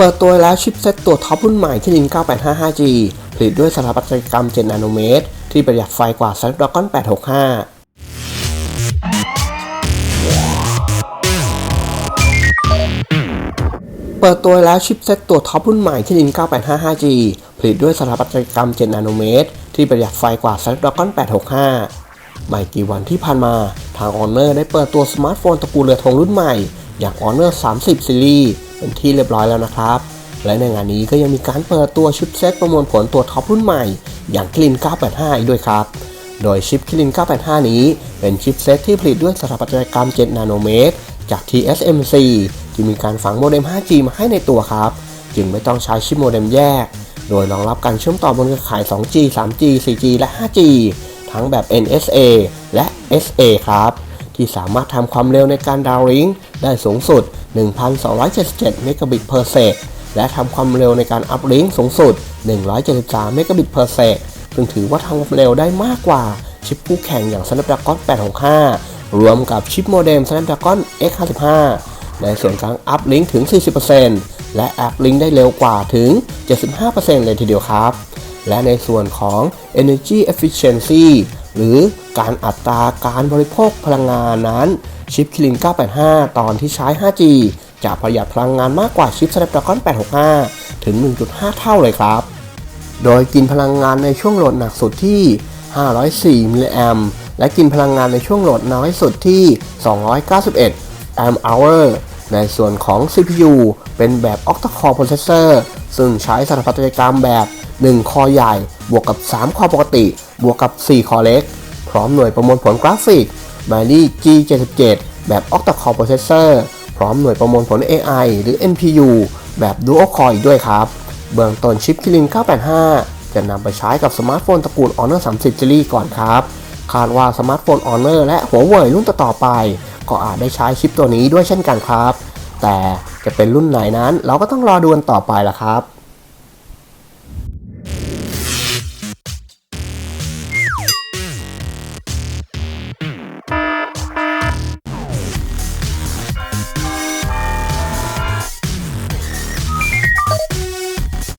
เปิดตัวแล้วชิปเซ็ตตัวท็อปรุ่นใหม่ที่ลิน 9855G ผลิตด้วยสถาปัตยกรรม7นาโนเมตร ที่ประหยัดไฟกว่า Snapdragon 865เปิดตัวแล้วชิปเซ็ตตัวท็อปรุ่นใหม่ที่ลิน 9855G ผลิตด้วยสถาปัตยกรรม7นาโนเมตร ที่ประหยัดไฟกว่า Snapdragon 865 ไม่กี่วันที่ผ่านมา ทาง Honor ได้เปิดตัวสมาร์ทโฟนตระกูลเรือธงรุ่นใหม่ อย่าง Honor 30 Series เป็นที่เรียบร้อยแล้วนะครับ และในงานนี้ก็ยังมีการเปิดตัวชิปเซ็ตประมวลผลตัวท็อปรุ่นใหม่ อย่างคิริน 985 อีกด้วยครับ โดยชิปคิริน 985 นี้เป็นชิปเซ็ตที่ผลิตด้วยสถาปัตยกรรม 7 นาโนเมตร จาก TSMC ที่มีการฝังโมเด็ม 5G มาให้ในตัวครับ จึงไม่ต้องใช้ชิปโมเด็มแยก โดยรองรับการเชื่อมต่อบนเครือข่าย 2G 3G 4G และ 5G ทั้งแบบ NSA และ SA ครับ ที่สามารถทำความเร็วในการดาวน์ลิงก์ได้สูงสุด 1,277 เมกะบิต per sec และทำความเร็วในการอัพลิงก์สูงสุด 173 เมกะบิต per sec ซึ่งถือว่าทำความเร็วได้มากกว่าชิปคู่แข่งอย่าง Snapdragon 865 รวมกับชิปโมเด็ม Snapdragon X55 ในส่วนการอัพลิงก์ถึง 40%และอัพลิงก์ได้เร็วกว่าถึง 75%เลยทีเดียวครับ และในส่วนของ Energy Efficiency หรือการอัตราการบริโภคพลังงานนั้นชิปคิริน 985 ตอนที่ใช้ 5G จะประหยัดพลังงานมากกว่าชิป Snapdragon 865 ถึง 1.5 เท่าเลยครับ โดยกินพลังงานในช่วงโหลดหนักสุดที่ 504 มิลลิแอมและกินพลังงานในช่วงโหลดน้อยสุดที่ 291 แอมป์ hour ในส่วนของ CPU เป็นแบบ octa-core processor ซึ่งใช้สถาปัตยกรรมแบบ 1 คอใหญ่ บวกกับ 3 คอปกติ บวกกับ 4 คอเล็ก พร้อมหน่วยประมวลผลกราฟิก b a r y G77 แบบ octa-core processor พร้อมหน่วยประมวลผล AI หรือ NPU แบบ dual core อีกด้วยครับ เบื้องต้นชิปคิริน985 จะนำไปใช้กับสมาร์ทโฟนตระกูล Honor 30 Series ก่อนครับ คาดว่าสมาร์ทโฟน Honor และหัวเว่ยรุ่นต่อๆไป ก็อาจได้ใช้ชิปตัวนี้ด้วยเช่นกันครับ แต่จะเป็นรุ่นไหนนั้นเราก็ต้องรอดูกันต่อไปละครับ